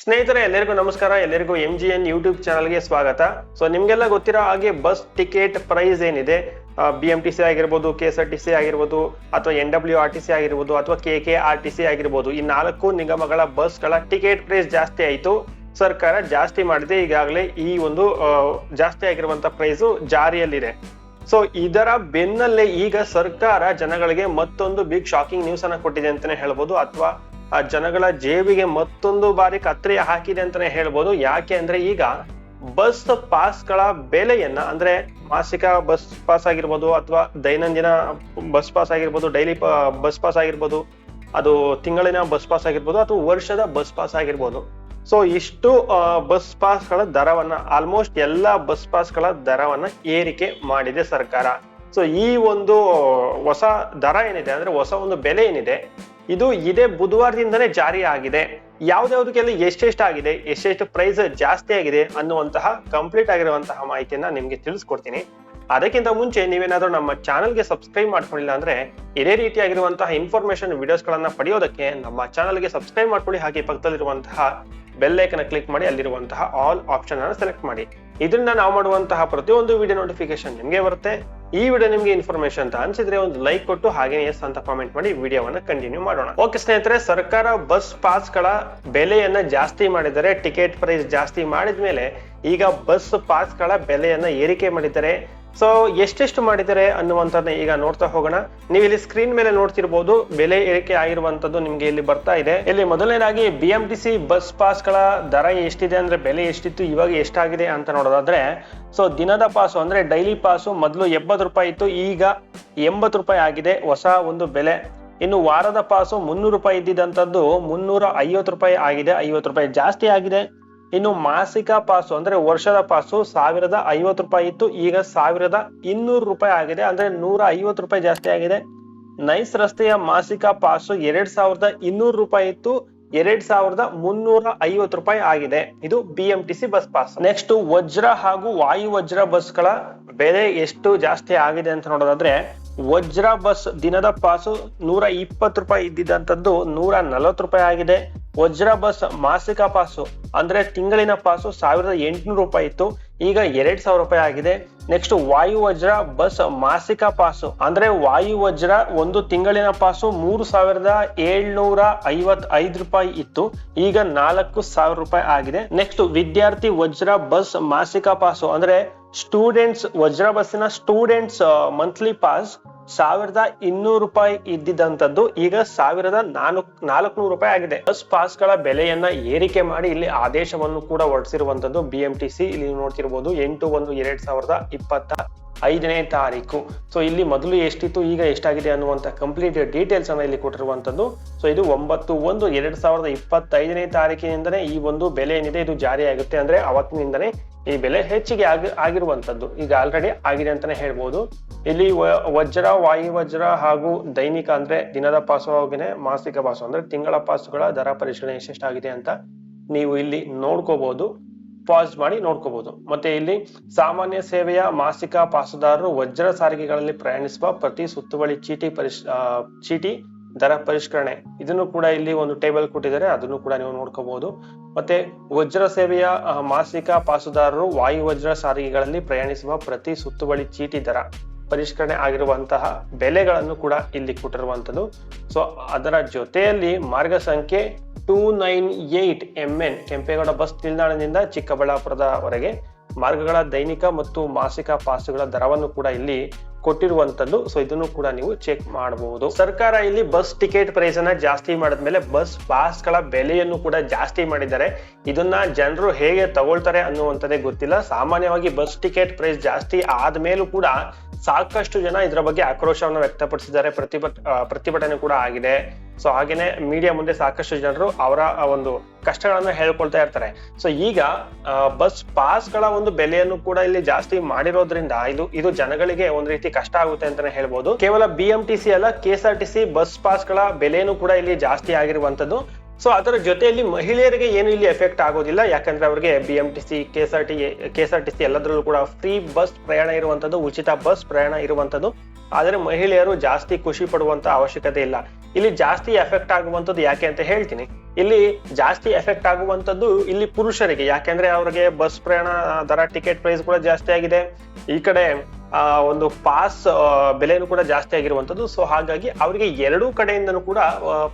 ಸ್ನೇಹಿತರೆ, ಎಲ್ಲರಿಗೂ ನಮಸ್ಕಾರ. ಎಲ್ಲರಿಗೂ ಎಂ ಜಿ ಎನ್ ಯೂಟ್ಯೂಬ್ ಚಾನಲ್ಗೆ ಸ್ವಾಗತ. ಸೊ ನಿಮ್ಗೆಲ್ಲ ಗೊತ್ತಿರೋ ಹಾಗೆ ಬಸ್ ಟಿಕೆಟ್ ಪ್ರೈಸ್ ಏನಿದೆ? ಬಿ ಎಂ ಟಿ ಸಿ ಆಗಿರ್ಬೋದು K S R T C ಆಗಿರ್ಬೋದು, ಅಥವಾ N W R T C ಆಗಿರ್ಬೋದು, ಅಥವಾ K K R T C ಆಗಿರ್ಬೋದು, ಈ ನಾಲ್ಕು ನಿಗಮಗಳ ಬಸ್ಗಳ ಟಿಕೆಟ್ ಪ್ರೈಸ್ ಜಾಸ್ತಿ ಆಯಿತು. ಸರ್ಕಾರ ಜಾಸ್ತಿ ಮಾಡಿದೆ. ಈಗಾಗಲೇ ಈ ಒಂದು ಜಾಸ್ತಿ ಆಗಿರುವಂತ ಪ್ರೈಸು ಜಾರಿಯಲ್ಲಿದೆ. ಸೊ ಇದರ ಬೆನ್ನಲ್ಲೇ ಈಗ ಸರ್ಕಾರ ಜನಗಳಿಗೆ ಮತ್ತೊಂದು ಬಿಗ್ ಶಾಕಿಂಗ್ ನ್ಯೂಸ್ ಅನ್ನ ಕೊಟ್ಟಿದೆ ಅಂತಾನೆ ಹೇಳ್ಬೋದು. ಅಥವಾ ಆ ಜನಗಳ ಜೇಬಿಗೆ ಮತ್ತೊಂದು ಬಾರಿ ಕತ್ರಿ ಹಾಕಿದೆ ಅಂತಾನೆ ಹೇಳ್ಬೋದು. ಯಾಕೆ ಅಂದ್ರೆ ಈಗ ಬಸ್ ಪಾಸ್ಗಳ ಬೆಲೆಯನ್ನ ಅಂದ್ರೆ ಮಾಸಿಕ ಬಸ್ ಪಾಸ್ ಆಗಿರ್ಬೋದು ಅಥವಾ ದೈನಂದಿನ ಬಸ್ ಪಾಸ್ ಆಗಿರ್ಬೋದು, ಡೈಲಿ ಬಸ್ ಪಾಸ್ ಆಗಿರ್ಬೋದು, ಅದು ತಿಂಗಳಿನ ಬಸ್ ಪಾಸ್ ಆಗಿರ್ಬೋದು ಅಥವಾ ವರ್ಷದ ಬಸ್ ಪಾಸ್ ಆಗಿರ್ಬೋದು. ಸೊ ಇಷ್ಟು ಬಸ್ ಪಾಸ್ಗಳ ದರವನ್ನ ಆಲ್ಮೋಸ್ಟ್ ಎಲ್ಲಾ ಬಸ್ ಪಾಸ್ಗಳ ದರವನ್ನ ಏರಿಕೆ ಮಾಡಿದೆ ಸರ್ಕಾರ. ಸೊ ಈ ಒಂದು ಹೊಸ ದರ ಏನಿದೆ ಅಂದ್ರೆ ಹೊಸ ಒಂದು ಬೆಲೆ ಏನಿದೆ ಇದು ಇದೇ ಬುಧವಾರದಿಂದನೇ ಜಾರಿ ಆಗಿದೆ. ಯಾವ್ದಾವ್ದಕ್ಕೆಲ್ಲ ಎಷ್ಟೆಷ್ಟು ಆಗಿದೆ, ಎಷ್ಟೆಷ್ಟು ಪ್ರೈಸ್ ಜಾಸ್ತಿ ಆಗಿದೆ ಅನ್ನುವಂತಹ ಕಂಪ್ಲೀಟ್ ಆಗಿರುವಂತಹ ಮಾಹಿತಿಯನ್ನ ನಿಮ್ಗೆ ತಿಳಿಸ್ಕೊಡ್ತೀನಿ. ಅದಕ್ಕಿಂತ ಮುಂಚೆ ನೀವೇನಾದ್ರೂ ನಮ್ಮ ಚಾನಲ್ಗೆ ಸಬ್ಸ್ಕ್ರೈಬ್ ಮಾಡ್ಕೊಂಡಿಲ್ಲ ಅಂದ್ರೆ ಇದೇ ರೀತಿಯಾಗಿರುವಂತಹ ಇನ್ಫಾರ್ಮೇಶನ್ ವಿಡಿಯೋಸ್ಗಳನ್ನ ಪಡೆಯೋದಕ್ಕೆ ನಮ್ಮ ಚಾನಲ್ಗೆ ಸಬ್ಸ್ಕ್ರೈಬ್ ಮಾಡ್ಕೊಳ್ಳಿ. ಹಾಗೆ ಪಕ್ಕದಲ್ಲಿರುವಂತಹ ಬೆಲ್ ಐಕನ್ ಕ್ಲಿಕ್ ಮಾಡಿ, ಅಲ್ಲಿರುವಂತಹ ಆಲ್ ಆಪ್ಷನ್ ಅನ್ನು ಸೆಲೆಕ್ಟ್ ಮಾಡಿ. ಇದರಿಂದ ನಾವು ಮಾಡುವಂತಹ ಪ್ರತಿಯೊಂದು ವಿಡಿಯೋ ನೋಟಿಫಿಕೇಶನ್ ನಿಮಗೆ ಬರುತ್ತೆ. ಈ ವಿಡಿಯೋ ನಿಮಗೆ ಇನ್ಫಾರ್ಮೇಶನ್ ಅಂತ ಅನ್ಸಿದ್ರೆ ಒಂದು ಲೈಕ್ ಕೊಟ್ಟು ಹಾಗೆ ಎಸ್ ಅಂತ ಕಾಮೆಂಟ್ ಮಾಡಿ ವಿಡಿಯೋವನ್ನ ಕಂಟಿನ್ಯೂ ಮಾಡೋಣ. ಓಕೆ ಸ್ನೇಹಿತರೆ, ಸರ್ಕಾರ ಬಸ್ ಪಾಸ್ಗಳ ಬೆಲೆಯನ್ನ ಜಾಸ್ತಿ ಮಾಡಿದರೆ ಟಿಕೆಟ್ ಪ್ರೈಸ್ ಜಾಸ್ತಿ ಮಾಡಿದ ಮೇಲೆ ಈಗ ಬಸ್ ಪಾಸ್ಗಳ ಬೆಲೆಯನ್ನ ಏರಿಕೆ ಮಾಡಿದ್ದಾರೆ. ಸೊ, ಎಷ್ಟೆಷ್ಟು ಮಾಡಿದರೆ ಅನ್ನುವಂಥದ್ದನ್ನ ಈಗ ನೋಡ್ತಾ ಹೋಗೋಣ. ನೀವು ಇಲ್ಲಿ ಸ್ಕ್ರೀನ್ ಮೇಲೆ ನೋಡ್ತಿರ್ಬೋದು, ಬೆಲೆ ಏರಿಕೆ ಆಗಿರುವಂತದ್ದು ನಿಮಗೆ ಇಲ್ಲಿ ಬರ್ತಾ ಇದೆ. ಇಲ್ಲಿ ಮೊದಲನೇದಾಗಿ B M T C bus ಪಾಸ್ಗಳ ದರ ಎಷ್ಟಿದೆ ಅಂದ್ರೆ ಬೆಲೆ ಎಷ್ಟಿತ್ತು, ಇವಾಗ ಎಷ್ಟಾಗಿದೆ ಅಂತ ನೋಡೋದಾದ್ರೆ, ಸೊ, ದಿನದ ಪಾಸು ಅಂದ್ರೆ ಡೈಲಿ ಪಾಸು ಮೊದಲು ಎಪ್ಪತ್ತು ರೂಪಾಯಿ ಇತ್ತು, ಈಗ ಎಂಬತ್ತು ರೂಪಾಯಿ ಆಗಿದೆ, ಹೊಸ ಒಂದು ಬೆಲೆ. ಇನ್ನು ವಾರದ ಪಾಸು ಮುನ್ನೂರು ರೂಪಾಯಿ ಇದ್ದಿದ್ದಂಥದ್ದು ಮುನ್ನೂರ ಐವತ್ತು ರೂಪಾಯಿ ಆಗಿದೆ, ಐವತ್ತು ರೂಪಾಯಿ ಜಾಸ್ತಿ ಆಗಿದೆ. ಇನ್ನು ಮಾಸಿಕ ಪಾಸು ಅಂದ್ರೆ ವರ್ಷದ ಪಾಸು ಸಾವಿರದ ಐವತ್ತು ರೂಪಾಯಿ ಇತ್ತು. ಈಗ ಸಾವಿರದ ಇನ್ನೂರು ರೂಪಾಯಿ ಆಗಿದೆ. ಅಂದ್ರೆ ನೂರ ಐವತ್ತು ರೂಪಾಯಿ ಜಾಸ್ತಿ ಆಗಿದೆ. ನೈಸ್ ರಸ್ತೆಯ ಮಾಸಿಕ ಪಾಸು ಎರಡ್ ಸಾವಿರದ ಇನ್ನೂರು ರೂಪಾಯಿ ಇತ್ತು. ಎರಡ್ ಸಾವಿರದ ಮುನ್ನೂರ ಐವತ್ತು ರೂಪಾಯಿ ಆಗಿದೆ. ಇದು B M T C bus pass. Next Vajra ಹಾಗೂ ವಾಯು ವಜ್ರ ಬಸ್ಗಳ ಬೆಲೆ ಎಷ್ಟು ಜಾಸ್ತಿ ಆಗಿದೆ ಅಂತ ನೋಡೋದಾದ್ರೆ, ವಜ್ರ ಬಸ್ ದಿನದ ಪಾಸು ನೂರ ಇಪ್ಪತ್ತು ರೂಪಾಯಿ ಇದ್ದಿದ್ದಂಥದ್ದು ನೂರ ನಲವತ್ತು ರೂಪಾಯಿ ಆಗಿದೆ. ವಜ್ರ ಬಸ್ ಮಾಸಿಕ ಪಾಸು ಅಂದ್ರೆ ತಿಂಗಳಿನ ಪಾಸು ಸಾವಿರದ ಎಂಟುನೂರು ರೂಪಾಯಿ ಇತ್ತು. ಈಗ ಎರಡ್ ಸಾವಿರ ರೂಪಾಯಿ ಆಗಿದೆ. ನೆಕ್ಸ್ಟ್ ವಾಯು ವಜ್ರ ಬಸ್ ಮಾಸಿಕ ಪಾಸು. ಅಂದ್ರೆ ವಾಯು ವಜ್ರ ಒಂದು ತಿಂಗಳಿನ ಪಾಸು ಮೂರು ಸಾವಿರದ ಏಳ್ನೂರ ಐವತ್ ಐದು ರೂಪಾಯಿ ಇತ್ತು. ಈಗ ನಾಲ್ಕು ಸಾವಿರ ರೂಪಾಯಿ ಆಗಿದೆ. ನೆಕ್ಸ್ಟ್ ವಿದ್ಯಾರ್ಥಿ ವಜ್ರ ಬಸ್ ಮಾಸಿಕ ಪಾಸು. ಅಂದ್ರೆ ಸ್ಟೂಡೆಂಟ್ಸ್ ವಜ್ರ ಬಸ್ಸಿನ ಸ್ಟೂಡೆಂಟ್ಸ್ ಮಂತ್ಲಿ ಪಾಸ್ ಸಾವಿರದ ಇನ್ನೂರು ರೂಪಾಯಿ ಇದ್ದಿದ್ದಂಥದ್ದು. ಈಗ ಸಾವಿರದ ನಾಲ್ಕು, ನಾಲ್ಕುನೂರು ರೂಪಾಯಿ ಆಗಿದೆ. ಬಸ್ ಪಾಸ್ಗಳ ಬೆಲೆಯನ್ನ ಏರಿಕೆ ಮಾಡಿ ಇಲ್ಲಿ ಆದೇಶವನ್ನು ಕೂಡ ಹೊರಡಿಸಿರುವಂತದ್ದು ಬಿ ಎಂ ಟಿ ಸಿ ಇಲ್ಲಿ ನೀವು ನೋಡ್ತಿರ್ಬೋದು ಎಂಟು ಒಂದು ಎರಡ್ ಸಾವಿರದ ಇಪ್ಪತ್ತ ಐದನೇ ತಾರೀಕು. ಸೊ ಇಲ್ಲಿ ಮೊದಲು ಎಷ್ಟಿತ್ತು, ಈಗ ಎಷ್ಟಾಗಿದೆ ಅನ್ನುವಂಥ ಕಂಪ್ಲೀಟ್ ಡೀಟೇಲ್ಸ್ ಅನ್ನ ಇಲ್ಲಿ ಕೊಟ್ಟಿರುವಂಥದ್ದು. ಸೊ ಇದು ಒಂಬತ್ತು ಒಂದು ಎರಡ್ ಸಾವಿರದ ಇಪ್ಪತ್ತೈದನೇ ತಾರೀಕಿನಿಂದನೇ ಈ ಒಂದು ಬೆಲೆ ಏನಿದೆ, ಇದು ಜಾರಿ ಆಗುತ್ತೆ. ಅಂದ್ರೆ ಅವತ್ತಿನಿಂದನೇ ಈ ಬೆಲೆ ಹೆಚ್ಚಿಗೆ ಆಗಿ ಆಗಿರುವಂತದ್ದು ಈಗ ಆಲ್ರೆಡಿ ಆಗಿದೆ ಅಂತಾನೆ ಹೇಳ್ಬೋದು. ಇಲ್ಲಿ ವಜ್ರ, ವಾಯು ವಜ್ರ ಹಾಗೂ ದೈನಿಕ ಅಂದ್ರೆ ದಿನದ ಪಾಸು ಹಾಗೇನೆ ಮಾಸಿಕ ಪಾಸು ಅಂದ್ರೆ ತಿಂಗಳ ಪಾಸುಗಳ ದರ ಪರಿಶೀಲನೆ ಎಷ್ಟೆಷ್ಟಾಗಿದೆ ಅಂತ ನೀವು ಇಲ್ಲಿ ನೋಡ್ಕೋಬಹುದು ಪಾಸ್ ಮಾಡಿ ನೋಡ್ಕೋಬಹುದು ಮತ್ತೆ ಇಲ್ಲಿ ಸಾಮಾನ್ಯ ಸೇವೆಯ ಮಾಸಿಕ ಪಾಸುದಾರರು ವಜ್ರ ಸಾರಿಗೆಗಳಲ್ಲಿ ಪ್ರಯಾಣಿಸುವ ಪ್ರತಿ ಸುತ್ತುವಳಿ ಚೀಟಿ ಪರಿಶ್ ಚೀಟಿ ದರ ಪರಿಷ್ಕರಣೆ. ಇದನ್ನು ಕೂಡ ಇಲ್ಲಿ ಒಂದು ಟೇಬಲ್ ಕೊಟ್ಟಿದ್ದಾರೆ. ಅದನ್ನು ಕೂಡ ನೀವು ನೋಡ್ಕೋಬಹುದು ಮತ್ತೆ ವಜ್ರ ಸೇವೆಯ ಮಾಸಿಕ ಪಾಸುದಾರರು ವಾಯು ವಜ್ರ ಸಾರಿಗೆಗಳಲ್ಲಿ ಪ್ರಯಾಣಿಸುವ ಪ್ರತಿ ಸುತ್ತುವಳಿ ಚೀಟಿ ದರ ಪರಿಷ್ಕರಣೆ ಆಗಿರುವಂತಹ ಬೆಲೆಗಳನ್ನು ಕೂಡ ಇಲ್ಲಿ ಕೊಟ್ಟಿರುವಂತದ್ದು ಸೊ ಅದರ ಜೊತೆಯಲ್ಲಿ ಮಾರ್ಗ ಸಂಖ್ಯೆ two nine eight M N Kempegowda bus ನಿಲ್ದಾಣದಿಂದ ಚಿಕ್ಕಬಳ್ಳಾಪುರದವರೆಗೆ ಮಾರ್ಗಗಳ ದೈನಿಕ ಮತ್ತು ಮಾಸಿಕ ಪಾಸುಗಳ ದರವನ್ನು ಕೂಡ ಇಲ್ಲಿ ಕೊಟ್ಟಿರುವಂತದ್ದು. ಸೊ ಇದನ್ನು ಕೂಡ ನೀವು ಚೆಕ್ ಮಾಡಬಹುದು. ಸರ್ಕಾರ ಇಲ್ಲಿ ಬಸ್ ಟಿಕೆಟ್ ಪ್ರೈಸ್ ಅನ್ನ ಜಾಸ್ತಿ ಮಾಡಿದ್ಮೇಲೆ ಬಸ್ ಪಾಸ್ಗಳ ಬೆಲೆಯನ್ನು ಕೂಡ ಜಾಸ್ತಿ ಮಾಡಿದ್ದಾರೆ. ಇದನ್ನ ಜನರು ಹೇಗೆ ತಗೊಳ್ತಾರೆ ಅನ್ನುವಂಥದ್ದೇ ಗೊತ್ತಿಲ್ಲ. ಸಾಮಾನ್ಯವಾಗಿ ಬಸ್ ಟಿಕೆಟ್ ಪ್ರೈಸ್ ಜಾಸ್ತಿ ಆದ್ಮೇಲೂ ಕೂಡ ಸಾಕಷ್ಟು ಜನ ಇದರ ಬಗ್ಗೆ ಆಕ್ರೋಶವನ್ನು ವ್ಯಕ್ತಪಡಿಸಿದ್ದಾರೆ. ಪ್ರತಿಭಟ ಪ್ರತಿಭಟನೆ ಕೂಡ ಆಗಿದೆ. ಸೊ ಹಾಗೇನೆ ಮೀಡಿಯಾ ಮುಂದೆ ಸಾಕಷ್ಟು ಜನರು ಅವರ ಒಂದು ಕಷ್ಟಗಳನ್ನ ಹೇಳ್ಕೊಳ್ತಾ ಇರ್ತಾರೆ. ಸೊ ಈಗ ಬಸ್ ಪಾಸ್ಗಳ ಒಂದು ಬೆಲೆಯನ್ನು ಕೂಡ ಇಲ್ಲಿ ಜಾಸ್ತಿ ಮಾಡಿರೋದ್ರಿಂದ ಇದು ಇದು ಜನಗಳಿಗೆ ಒಂದು ರೀತಿ ಕಷ್ಟ ಆಗುತ್ತೆ ಅಂತಾನೆ ಹೇಳ್ಬೋದು. ಕೇವಲ ಬಿ ಎಂ ಟಿ ಸಿ ಅಲ್ಲ K S R T C bus ಪಾಸ್ಗಳ ಬೆಲೆನೂ ಕೂಡ ಇಲ್ಲಿ ಜಾಸ್ತಿ ಆಗಿರುವಂತದ್ದು ಸೊ ಅದರ ಜೊತೆಯಲ್ಲಿ ಮಹಿಳೆಯರಿಗೆ ಏನು ಇಲ್ಲಿ ಎಫೆಕ್ಟ್ ಆಗೋದಿಲ್ಲ. ಯಾಕಂದ್ರೆ ಅವರಿಗೆ B M T C K S R T K S R T C ಎಲ್ಲದರಲ್ಲೂ ಕೂಡ ಫ್ರೀ ಬಸ್ ಪ್ರಯಾಣ ಇರುವಂತದ್ದು ಉಚಿತ ಬಸ್ ಪ್ರಯಾಣ ಇರುವಂತದ್ದು ಆದರೆ ಮಹಿಳೆಯರು ಜಾಸ್ತಿ ಖುಷಿ ಪಡುವಂತ ಅವಶ್ಯಕತೆ ಇಲ್ಲ. ಇಲ್ಲಿ ಜಾಸ್ತಿ ಎಫೆಕ್ಟ್ ಆಗುವಂತದ್ದು ಯಾಕೆ ಅಂತ ಹೇಳ್ತೀನಿ. ಇಲ್ಲಿ ಜಾಸ್ತಿ ಎಫೆಕ್ಟ್ ಆಗುವಂತದ್ದು ಇಲ್ಲಿ ಪುರುಷರಿಗೆ. ಯಾಕೆಂದ್ರೆ ಅವ್ರಿಗೆ ಬಸ್ ಪ್ರಯಾಣ ದರ ಟಿಕೆಟ್ ಪ್ರೈಸ್ ಕೂಡ ಜಾಸ್ತಿ ಆಗಿದೆ. ಈ ಕಡೆ ಆ, ಒಂದು ಪಾಸ್ ಬೆಲೆನೂ ಕೂಡ ಜಾಸ್ತಿ ಆಗಿರುವಂತದ್ದು ಸೊ ಹಾಗಾಗಿ ಅವರಿಗೆ ಎರಡೂ ಕಡೆಯಿಂದನೂ ಕೂಡ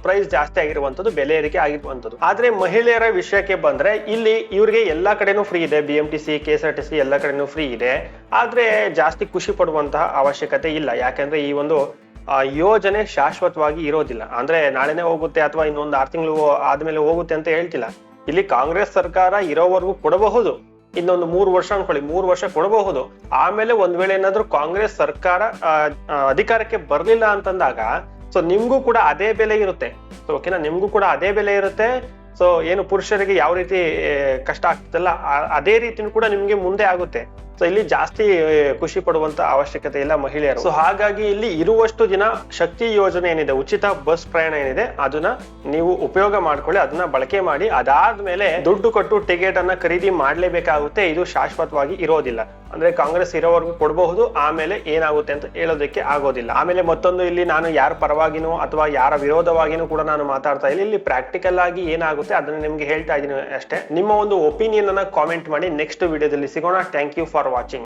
ಪ್ರೈಸ್ ಜಾಸ್ತಿ ಆಗಿರುವಂತದ್ದು ಬೆಲೆ ಏರಿಕೆ ಆಗಿರುವಂತದ್ದು ಆದ್ರೆ ಮಹಿಳೆಯರ ವಿಷಯಕ್ಕೆ ಬಂದ್ರೆ ಇಲ್ಲಿ ಇವರಿಗೆ ಎಲ್ಲಾ ಕಡೆನೂ ಫ್ರೀ ಇದೆ. B M R T C ಎಲ್ಲ ಕಡೆನೂ ಫ್ರೀ ಇದೆ. ಆದ್ರೆ ಜಾಸ್ತಿ ಖುಷಿ ಪಡುವಂತಹ ಅವಶ್ಯಕತೆ ಇಲ್ಲ. ಯಾಕಂದ್ರೆ ಈ ಒಂದು ಯೋಜನೆ ಶಾಶ್ವತವಾಗಿ ಇರೋದಿಲ್ಲ. ಅಂದ್ರೆ ನಾಳೆನೆ ಹೋಗುತ್ತೆ ಅಥವಾ ಇನ್ನೊಂದು ಆರು ತಿಂಗಳು ಆದ್ಮೇಲೆ ಹೋಗುತ್ತೆ ಅಂತ ಹೇಳ್ತಿಲ್ಲ. ಇಲ್ಲಿ ಕಾಂಗ್ರೆಸ್ ಸರ್ಕಾರ ಇರೋವರೆಗೂ ಕೊಡಬಹುದು. ಇನ್ನೊಂದು ಮೂರು ವರ್ಷ ಅನ್ಕೊಳ್ಳಿ, ಮೂರು ವರ್ಷ ಕೊಡಬಹುದು. ಆಮೇಲೆ ಒಂದ್ ವೇಳೆ ಏನಾದ್ರೂ ಕಾಂಗ್ರೆಸ್ ಸರ್ಕಾರ ಅಧಿಕಾರಕ್ಕೆ ಬರ್ಲಿಲ್ಲ ಅಂತಂದಾಗ ಸೊ ನಿಮ್ಗೂ ಕೂಡ ಅದೇ ಬೆಲೆ ಇರುತ್ತೆ. ಸೊ ಓಕೆನಾ ನಿಮ್ಗೂ ಕೂಡ ಅದೇ ಬೆಲೆ ಇರುತ್ತೆ. ಸೊ ಏನು ಪುರುಷರಿಗೆ ಯಾವ ರೀತಿ ಕಷ್ಟ ಆಗ್ತದಲ್ಲ ಅದೇ ರೀತಿನೂ ಕೂಡ ನಿಮ್ಗೆ ಮುಂದೆ ಆಗುತ್ತೆ. ಸೊ ಇಲ್ಲಿ ಜಾಸ್ತಿ ಖುಷಿ ಪಡುವಂತ ಅವಶ್ಯಕತೆ ಇಲ್ಲ ಮಹಿಳೆಯರು. ಸೊ ಹಾಗಾಗಿ ಇಲ್ಲಿ ಇರುವಷ್ಟು ದಿನ ಶಕ್ತಿ ಯೋಜನೆ ಏನಿದೆ, ಉಚಿತ ಬಸ್ ಪ್ರಯಾಣ ಏನಿದೆ, ಅದನ್ನ ನೀವು ಉಪಯೋಗ ಮಾಡ್ಕೊಳ್ಳಿ, ಅದನ್ನ ಬಳಕೆ ಮಾಡಿ ಅದಾದ್ಮೇಲೆ ದುಡ್ಡು ಕೊಟ್ಟು ಟಿಕೆಟ್ ಅನ್ನ ಖರೀದಿ ಮಾಡ್ಲೇಬೇಕಾಗುತ್ತೆ. ಇದು ಶಾಶ್ವತವಾಗಿ ಇರೋದಿಲ್ಲ. ಅಂದ್ರೆ ಕಾಂಗ್ರೆಸ್ ಇರೋವರೆಗೂ ಕೊಡಬಹುದು, ಆಮೇಲೆ ಏನಾಗುತ್ತೆ ಅಂತ ಹೇಳೋದಕ್ಕೆ ಆಗೋದಿಲ್ಲ. ಆಮೇಲೆ ಮತ್ತೊಂದು ಇಲ್ಲಿ ನಾನು ಯಾರ ಪರವಾಗಿನೋ ಅಥವಾ ಯಾರ ವಿರೋಧವಾಗಿನೂ ಕೂಡ ನಾನು ಮಾತಾಡ್ತಾ ಇಲ್ಲ. ಇಲ್ಲಿ ಪ್ರಾಕ್ಟಿಕಲ್ ಆಗಿ ಏನಾಗುತ್ತೆ ಅದನ್ನ ನಿಮ್ಗೆ ಹೇಳ್ತಾ ಇದ್ದೀನಿ ಅಷ್ಟೇ. ನಿಮ್ಮ ಒಂದು ಒಪಿನಿಯನ್ ಅನ್ನ ಕಾಮೆಂಟ್ ಮಾಡಿ ನೆಕ್ಸ್ಟ್ ವಿಡಿಯೋದಲ್ಲಿ ಸಿಗೋಣ. Thank you for for watching.